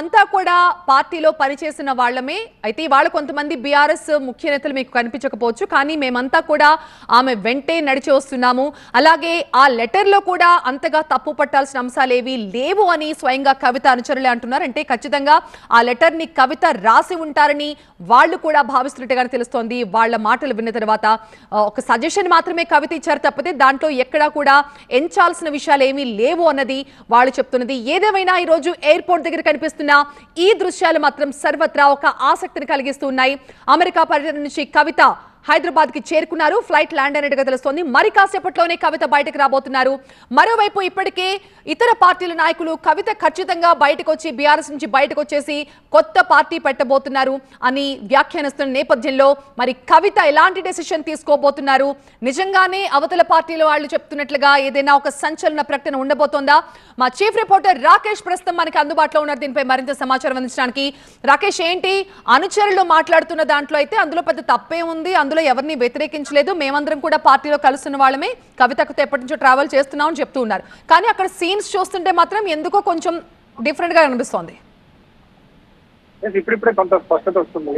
అంతా కూడా పార్టీలో పనిచేసిన వాళ్ళమే. అయితే ఇవాళ కొంతమంది బీఆర్ఎస్ ముఖ్య నేతలు మీకు కనిపించకపోవచ్చు కానీ మేమంతా కూడా ఆమె వెంటే నడిచి వస్తున్నాము. అలాగే ఆ లెటర్లో కూడా అంతగా తప్పు పట్టాల్సిన అంశాలు ఏవి లేవు అని స్వయంగా కవిత అనుచరులే అంటున్నారు. అంటే ఖచ్చితంగా ఆ లెటర్ని కవిత రాసి ఉంటారని వాళ్ళు కూడా భావిస్తున్నట్టుగానే తెలుస్తోంది. వాళ్ళ మాటలు విన్న తర్వాత ఒక సజెషన్ మాత్రమే కవిత ఇచ్చారు తప్పితే దాంట్లో ఎక్కడా కూడా ఎంచాల్సిన విషయాలు ఏమీ లేవు అన్నది వాళ్ళు చెప్తున్నది. ఏదేమైనా ఈ రోజు ఎయిర్పోర్ట్ దగ్గర కనిపిస్తుంది కనిపిస్తున్న ఈ దృశ్యాలు మాత్రం సర్వత్రా ఒక ఆసక్తిని కలిగిస్తున్నాయి అమెరికా పర్యటన నుంచి కవిత హైదరాబాద్కి చేరుకున్నారు. ఫ్లైట్ ల్యాండ్ అయినట్టుగా తెలుస్తోంది. మరి కాసేపట్లోనే కవిత బయటకు రాబోతున్నారు. మరోవైపు ఇప్పటికే ఇతర పార్టీల నాయకులు కవిత ఖచ్చితంగా బయటకు వచ్చి బీఆర్ఎస్ నుంచి బయటకు వచ్చేసి కొత్త పార్టీ పెట్టబోతున్నారు అని వ్యాఖ్యానిస్తున్న నేపథ్యంలో మరి కవిత ఎలాంటి డెసిషన్ తీసుకోబోతున్నారు? నిజంగానే అవతల పార్టీల వాళ్ళు చెప్తున్నట్లుగా ఏదైనా ఒక సంచలన ప్రకటన ఉండబోతోందా? మా చీఫ్ రిపోర్టర్ రాకేష్ ప్రస్తుతం మనకి అందుబాటులో ఉన్నారు. దీనిపై మరింత సమాచారం అందించడానికి. రాకేష్ ఏంటి? అనుచరులు మాట్లాడుతున్న దాంట్లో అయితే అందులో పెద్ద తప్పే ఉంది. అందులో ఎవరిని వ్యతిరేకించలేదు. మేమందరం కూడా పార్టీలో కలుస్తున్న వాళ్ళమే. కవితకు ఎప్పటి నుంచో ట్రావెల్ చేస్తున్నామని చెప్తూ ఉన్నారు. కానీ అక్కడ సీన్స్ చూస్తుంటే మాత్రం ఎందుకో కొంచెం డిఫరెంట్గా అనిపిస్తోంది. ఇప్పుడిప్పుడే కొంత స్పష్టత వస్తుంది.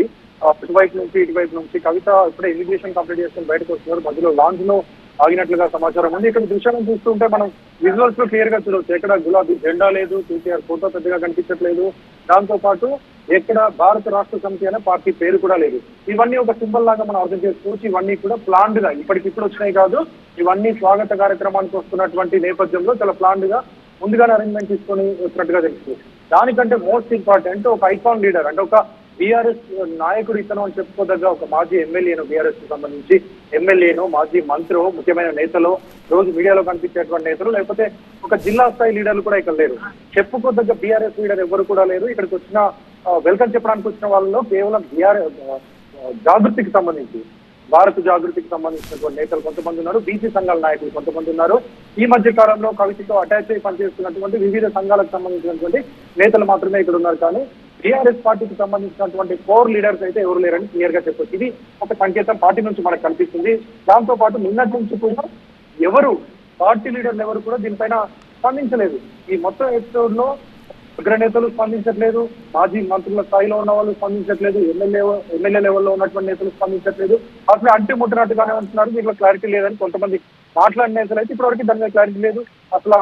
అటువైపు ఇటువైపు నుంచి ఇటువైపు నుంచి కవిత ఇప్పుడే ఇమిగ్రేషన్ కంప్లీట్ చేసుకుని బయటకు వస్తున్నారు. మధ్యలో లాంచ్లో ఆగినట్లుగా సమాచారం ఉంది. ఇక్కడ దృశ్యాలను చూస్తుంటే మనం విజువల్స్లో క్లియర్గా చూడవచ్చు. ఎక్కడ గులాబీ జెండా లేదు కేసీఆర్ ఫోటో పెద్దగా కనిపించట్లేదు. దాంతో పాటు ఎక్కడ భారత రాష్ట్ర సమితి అనే పార్టీ పేరు కూడా లేదు. ఇవన్నీ ఒక సింబల్ లాగా మనం అర్థం చేసుకోవచ్చు. ఇవన్నీ కూడా ప్లాన్డ్గా ఇప్పటికిప్పుడు వచ్చినాయి కాదు. ఇవన్నీ స్వాగత కార్యక్రమానికి వస్తున్నటువంటి నేపథ్యంలో చాలా ప్లాన్డ్గా ముందుగానే అరేంజ్మెంట్ తీసుకొని వచ్చినట్టుగా తెలుస్తుంది. దానికంటే మోస్ట్ ఇంపార్టెంట్ ఒక ఐకాన్ లీడర్ అంటే ఒక బీఆర్ఎస్ నాయకుడు ఇతను అని చెప్పుకోదగ్గ ఒక మాజీ ఎమ్మెల్యేను బీఆర్ఎస్కు సంబంధించి. ఎమ్మెల్యేను మాజీ మంత్రి ముఖ్యమైన నేతలు రోజు మీడియాలో కనిపించేటువంటి నేతలు లేకపోతే ఒక జిల్లా స్థాయి లీడర్లు కూడా ఇక్కడ లేరు. చెప్పుకోదగ్గ బీఆర్ఎస్ లీడర్ ఎవరు కూడా లేరు. ఇక్కడికి వచ్చిన వెల్కమ్ చెప్పడానికి వచ్చిన వాళ్ళలో కేవలం బీఆర్ఎస్ జాగృతికి సంబంధించి. భారత జాగృతికి సంబంధించినటువంటి నేతలు కొంతమంది ఉన్నారు. బీసీ సంఘాల నాయకులు కొంతమంది ఉన్నారు. ఈ మధ్య కాలంలో కవితతో అటాచ్ అయి పనిచేస్తున్నటువంటి వివిధ సంఘాలకు సంబంధించినటువంటి నేతలు మాత్రమే ఇక్కడ ఉన్నారు. కానీ టీఆర్ఎస్ పార్టీకి సంబంధించినటువంటి కోర్ లీడర్స్ అయితే ఎవరు లేరని క్లియర్గా చెప్పొచ్చు. ఇది ఒక సంకేతం పార్టీ నుంచి మనకు కనిపిస్తుంది. దాంతో పాటు నిన్నటి నుంచి కూడా ఎవరు పార్టీ లీడర్లు ఎవరు కూడా దీనిపైన స్పందించలేదు. ఈ మొత్తం ఎపిసోడ్లో అగ్రనేతలు స్పందించట్లేదు మాజీ మంత్రుల స్థాయిలో ఉన్న వాళ్ళు స్పందించట్లేదు ఎమ్మెల్యే ఎమ్మెల్యే లెవెల్లో ఉన్నటువంటి నేతలు స్పందించట్లేదు. అసలు అంటి ముట్టినట్టుగానే ఉంటున్నారు దీంట్లో క్లారిటీ లేదని కొంతమంది మాట్లాడిన నేతలు అయితే ఇప్పటివరకు దాని మీద క్లారిటీ లేదు. అసలు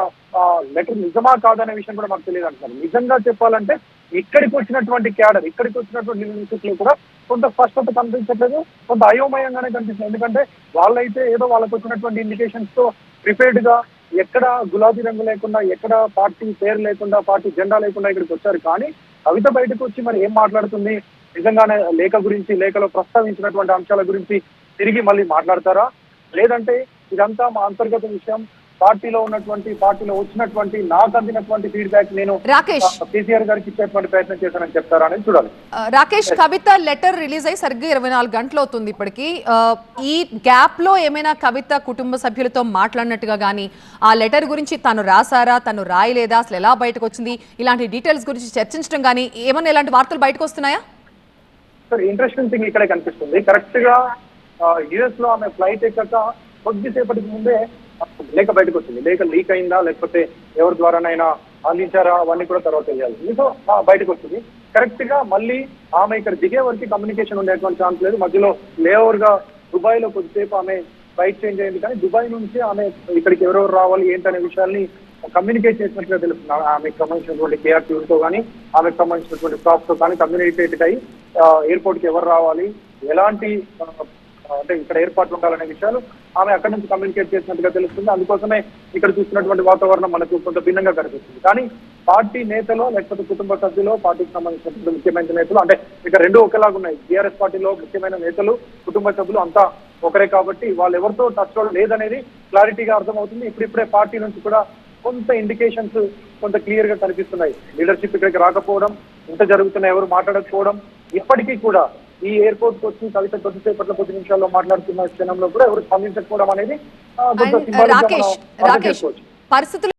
లెటర్ నిజమా కాదనే విషయం కూడా మాకు తెలియదు అంటున్నారు. నిజంగా చెప్పాలంటే ఇక్కడికి వచ్చినటువంటి క్యాడర్ ఇక్కడికి వచ్చినటువంటి లీడర్షిప్ కూడా కొంత స్పష్టత కనిపించట్లేదు కొంత అయోమయంగానే కనిపిస్తుంది. ఎందుకంటే వాళ్ళైతే ఏదో వాళ్ళకి వచ్చినటువంటి ఇండికేషన్స్తో ప్రిపేర్డ్గా ఎక్కడ గులాబీ రంగు లేకుండా ఎక్కడ పార్టీ పేరు లేకుండా పార్టీ జెండా లేకుండా ఇక్కడికి వచ్చారు. కానీ కవిత బయటకు వచ్చి మరి ఏం మాట్లాడుతుంది? నిజంగానే లేఖ గురించి లేఖలో ప్రస్తావించినటువంటి అంశాల గురించి తిరిగి మళ్ళీ మాట్లాడతారా? లేదంటే ఇదంతా మా అంతర్గత విషయం. పార్టీలో ఉన్నటువంటి పార్టీలో వచ్చినటువంటి నాకు అందినటువంటి ఫీడ్బ్యాక్ నేను రాకేష్. కేసీఆర్ గారికి ఇచ్చేటువంటి ప్రయత్నం చేశానని చెప్తారా అనేది చూడాలి రాకేష్ కవిత లెటర్ రిలీజ్ అయ్యి సరిగ్గా ఇరవై నాలుగు గంటలు అవుతుంది ఇప్పటికి. ఈ గ్యాప్లో ఏమైనా కవిత కుటుంబ సభ్యులతో మాట్లాడినట్టుగా కానీ ఆ లెటర్ గురించి తను రాసారా తను రాయలేదా అసలు ఎలా బయటకు వచ్చింది ఇలాంటి డీటెయిల్స్ గురించి చర్చించడం కానీ ఏమైనా ఇలాంటి వార్తలు బయటకు వస్తున్నాయా? సార్ ఇంట్రెస్టింగ్ థింగ్ ఇక్కడే కనిపిస్తుంది. కరెక్ట్గా యుఎస్లో ఆమె ఫ్లైట్ ఎక్కక కొద్దిసేపటికి ముందే లేక బయటకు వచ్చింది. లేక లీక్ అయిందా లేకపోతే ఎవరి ద్వారానైనా అందించారా అవన్నీ కూడా తర్వాత తెలియాల్సింది సో బయటకు వచ్చింది. కరెక్ట్గా మళ్ళీ ఆమె ఇక్కడ దిగే వరకు కమ్యూనికేషన్ ఉండేటువంటి ఛాన్స్ లేదు. మధ్యలో లేఓవర్గా దుబాయ్లో కొద్దిసేపు ఆమె ఫ్లైట్ చేంజ్ అయింది. కానీ దుబాయ్ నుంచి ఆమె ఇక్కడికి ఎవరెవరు రావాలి ఏంటనే విషయాల్ని కమ్యూనికేట్ చేసినట్లుగా తెలుస్తుంది. ఆమెకు సంబంధించినటువంటి కేఆర్తో కానీ ఆమెకు సంబంధించినటువంటి స్టాఫ్తో కానీ కమ్యూనికేట్ అయ్యి ఎయిర్పోర్ట్కి ఎవరు రావాలి ఎలాంటి అంటే ఇక్కడ ఏర్పాట్లు ఉండాలనే విషయాలు ఆమె అక్కడి నుంచి కమ్యూనికేట్ చేసినట్టుగా తెలుస్తుంది. అందుకోసమే ఇక్కడ చూస్తున్నటువంటి వాతావరణం మనకు కొంత భిన్నంగా కనిపిస్తుంది. కానీ పార్టీ నేతలు లేకపోతే కుటుంబ సభ్యులు పార్టీకి సంబంధించినటువంటి ముఖ్యమైన నేతలు అంటే ఇక రెండు ఒకేలాగా ఉన్నాయి. టీఆర్ఎస్ పార్టీలో ముఖ్యమైన నేతలు కుటుంబ సభ్యులు అంతా ఒకరే కాబట్టి వాళ్ళు ఎవరితో టచ్లో లేదనేది క్లారిటీగా అర్థమవుతుంది. ఇప్పుడిప్పుడే పార్టీ నుంచి కూడా కొంత ఇండికేషన్స్ కొంత క్లియర్గా కనిపిస్తున్నాయి. లీడర్షిప్ ఇక్కడికి రాకపోవడం ఇంత జరుగుతున్న ఎవరు మాట్లాడకపోవడం ఇప్పటికీ కూడా ఈ ఎయిర్పోర్ట్కి వచ్చి కవిత కొద్దిసేపట్లో కొద్ది నిమిషాల్లో మాట్లాడుతున్న క్షణంలో కూడా ఎవరు స్పందించకపోవడం అనేది రాకేష్ రాకేష్ పరిస్థితులు